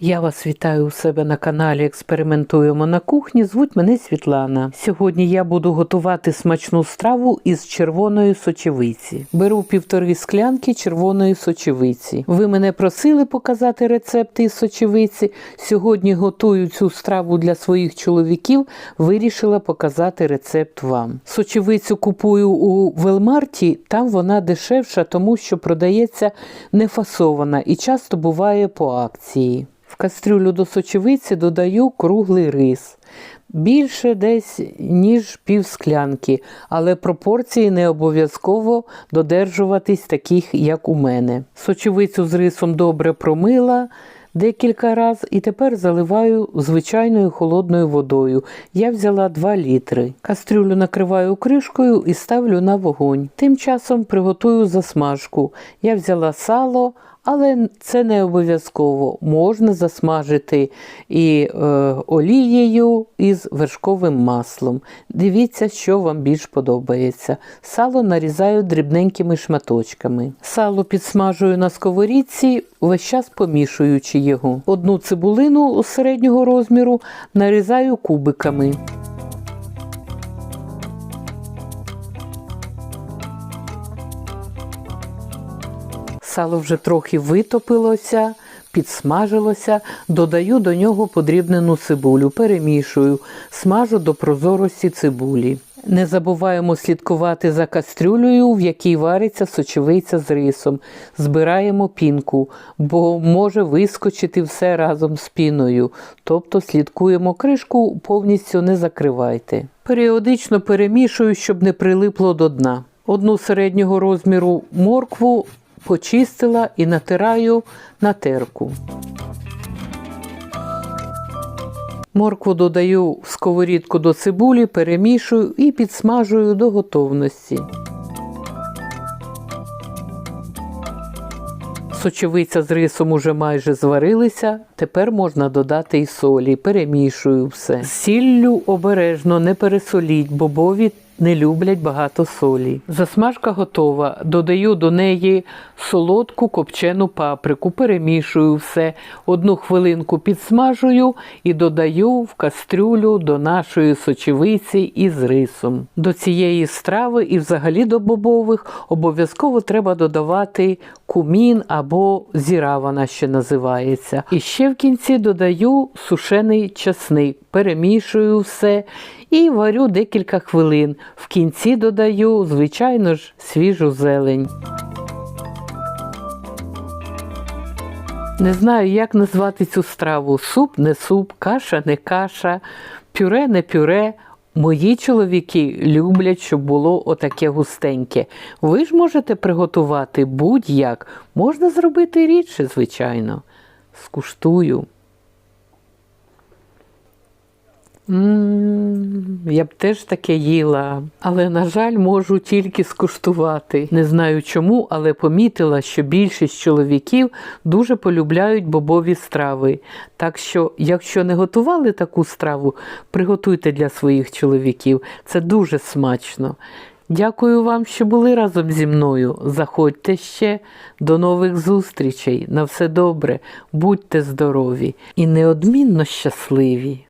Я вас вітаю у себе на каналі Експериментуємо на кухні. Звуть мене Світлана. Сьогодні я буду готувати смачну страву із червоної сочевиці. Беру півтори склянки червоної сочевиці. Ви мене просили показати рецепти із сочевиці. Сьогодні готую цю страву для своїх чоловіків. Вирішила показати рецепт вам. Сочевицю купую у Велмарті, там вона дешевша, тому що продається не фасована і часто буває по акції. Кастрюлю до сочевиці додаю круглий рис. Більше десь, ніж пів склянки, але пропорції не обов'язково додержуватись таких, як у мене. Сочевицю з рисом добре промила декілька разів і тепер заливаю звичайною холодною водою. Я взяла 2 літри. Кастрюлю накриваю кришкою і ставлю на вогонь. Тим часом приготую засмажку. Я взяла сало. Але це не обов'язково. Можна засмажити і е, олією, і з вершковим маслом. Дивіться, що вам більш подобається. Сало нарізаю дрібненькими шматочками. Сало підсмажую на сковорідці, весь час помішуючи його. Одну цибулину середнього розміру нарізаю кубиками. Сало вже трохи витопилося, підсмажилося, додаю до нього подрібнену цибулю, перемішую, смажу до прозорості цибулі. Не забуваємо слідкувати за кастрюлею, в якій вариться сочевиця з рисом. Збираємо пінку, бо може вискочити все разом з піною. Тобто слідкуємо кришку, повністю не закривайте. Періодично перемішую, щоб не прилипло до дна. Одну середнього розміру моркву почистила і натираю на терку. Моркву додаю в сковорідку до цибулі, перемішую і підсмажую до готовності. Сочевиця з рисом уже майже зварилися, тепер можна додати і солі, перемішую все. Сіллю обережно не пересоліть, бобові не люблять багато солі. Засмажка готова. Додаю до неї солодку копчену паприку, перемішую все. Одну хвилинку підсмажую і додаю в кастрюлю до нашої сочевиці із рисом. До цієї страви і взагалі до бобових обов'язково треба додавати кумін або зіра, вона ще називається. І ще в кінці додаю сушений часник, перемішую все і варю декілька хвилин. В кінці додаю, звичайно ж, свіжу зелень. Не знаю, як назвати цю страву: суп не суп, каша не каша, пюре не пюре. Мої чоловіки люблять, щоб було отаке густеньке. Ви ж можете приготувати будь-як. Можна зробити рідше, звичайно. Скуштую. Я б теж таке їла, але, на жаль, можу тільки скуштувати. Не знаю чому, але помітила, що більшість чоловіків дуже полюбляють бобові страви. Так що, якщо не готували таку страву, приготуйте для своїх чоловіків. Це дуже смачно. Дякую вам, що були разом зі мною. Заходьте ще. До нових зустрічей. На все добре, будьте здорові і неодмінно щасливі.